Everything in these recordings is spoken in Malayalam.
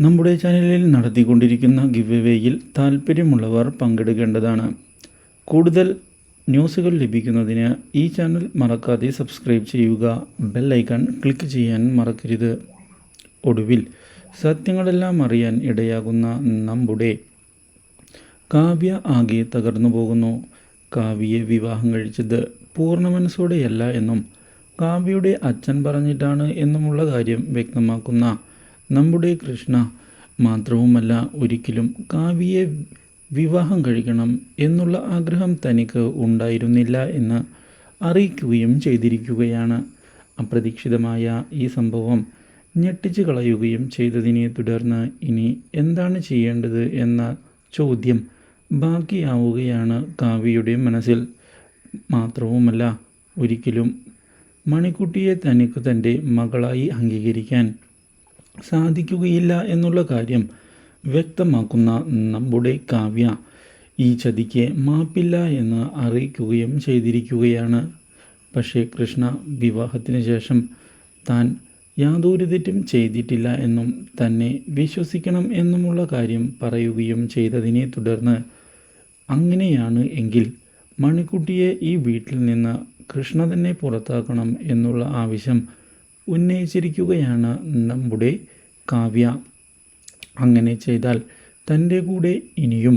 നമ്മുടെ ചാനലിൽ നടത്തിക്കൊണ്ടിരിക്കുന്ന ഗിവ് താല്പര്യമുള്ളവർ പങ്കെടുക്കേണ്ടതാണ് കൂടുതൽ ന്യൂസുകൾ ലഭിക്കുന്നതിന് ഈ ചാനൽ മറക്കാതെ സബ്സ്ക്രൈബ് ചെയ്യുക. ബെൽ ഐക്കൺ ക്ലിക്ക് ചെയ്യാൻ മറക്കരുത്. ഒടുവിൽ സത്യങ്ങളെല്ലാം അറിയാൻ ഇടയാകുന്ന നമ്മുടെ കാവ്യ ആകെ തകർന്നു പോകുന്നു. കാവ്യയെ വിവാഹം കഴിച്ചത് പൂർണ മനസ്സോടെയല്ല എന്നും കാവ്യയുടെ അച്ഛൻ പറഞ്ഞിട്ടാണ് എന്നുമുള്ള കാര്യം വ്യക്തമാക്കുന്ന നമ്മുടെ കൃഷ്ണ മാത്രവുമല്ല ഒരിക്കലും കാവ്യയെ വിവാഹം കഴിക്കണം എന്നുള്ള ആഗ്രഹം തനിക്ക് ഉണ്ടായിരുന്നില്ല എന്ന് അറിയിക്കുകയും ചെയ്തിരിക്കുകയാണ്. അപ്രതീക്ഷിതമായ ഈ സംഭവം ഞെട്ടിച്ചു കളയുകയും ചെയ്തതിനെ തുടർന്ന് ഇനി എന്താണ് ചെയ്യേണ്ടത് എന്ന ചോദ്യം ബാക്കിയാവുകയാണ് കാവ്യയുടെ മനസ്സിൽ. മാത്രവുമല്ല ഒരിക്കലും മണിക്കുട്ടിയെ തനിക്ക് തന്റെ മകളായി അംഗീകരിക്കാൻ സാധിക്കുകയില്ല എന്നുള്ള കാര്യം വ്യക്തമാക്കുന്ന നമ്മുടെ കാവ്യ ഈ ചതിക്ക് മാപ്പില്ല എന്ന് അറിയിക്കുകയും ചെയ്തിരിക്കുകയാണ്. പക്ഷേ കൃഷ്ണ വിവാഹത്തിന് ശേഷം താൻ യാതൊരു തെറ്റും ചെയ്തിട്ടില്ല എന്നും തന്നെ വിശ്വസിക്കണം എന്നുമുള്ള കാര്യം പറയുകയും ചെയ്തതിനെ തുടർന്ന് അങ്ങനെയാണ് എങ്കിൽ മണിക്കുട്ടിയെ ഈ വീട്ടിൽ നിന്ന് കൃഷ്ണ തന്നെ പുറത്താക്കണം എന്നുള്ള ആവശ്യം ഉന്നയിച്ചിരിക്കുകയാണ് നമ്മുടെ കാവ്യ. അങ്ങനെ ചെയ്താൽ തന്റെ കൂടെ ഇനിയും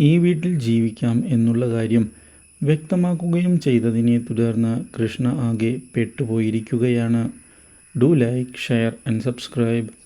ഈ വീട്ടിൽ ജീവിക്കാം എന്നുള്ള കാര്യം വ്യക്തമാക്കുകയും ചെയ്തതിനെ തുടർന്ന് കൃഷ്ണ ആകെ പെട്ടുപോയിരിക്കുകയാണ്. Do like share and subscribe.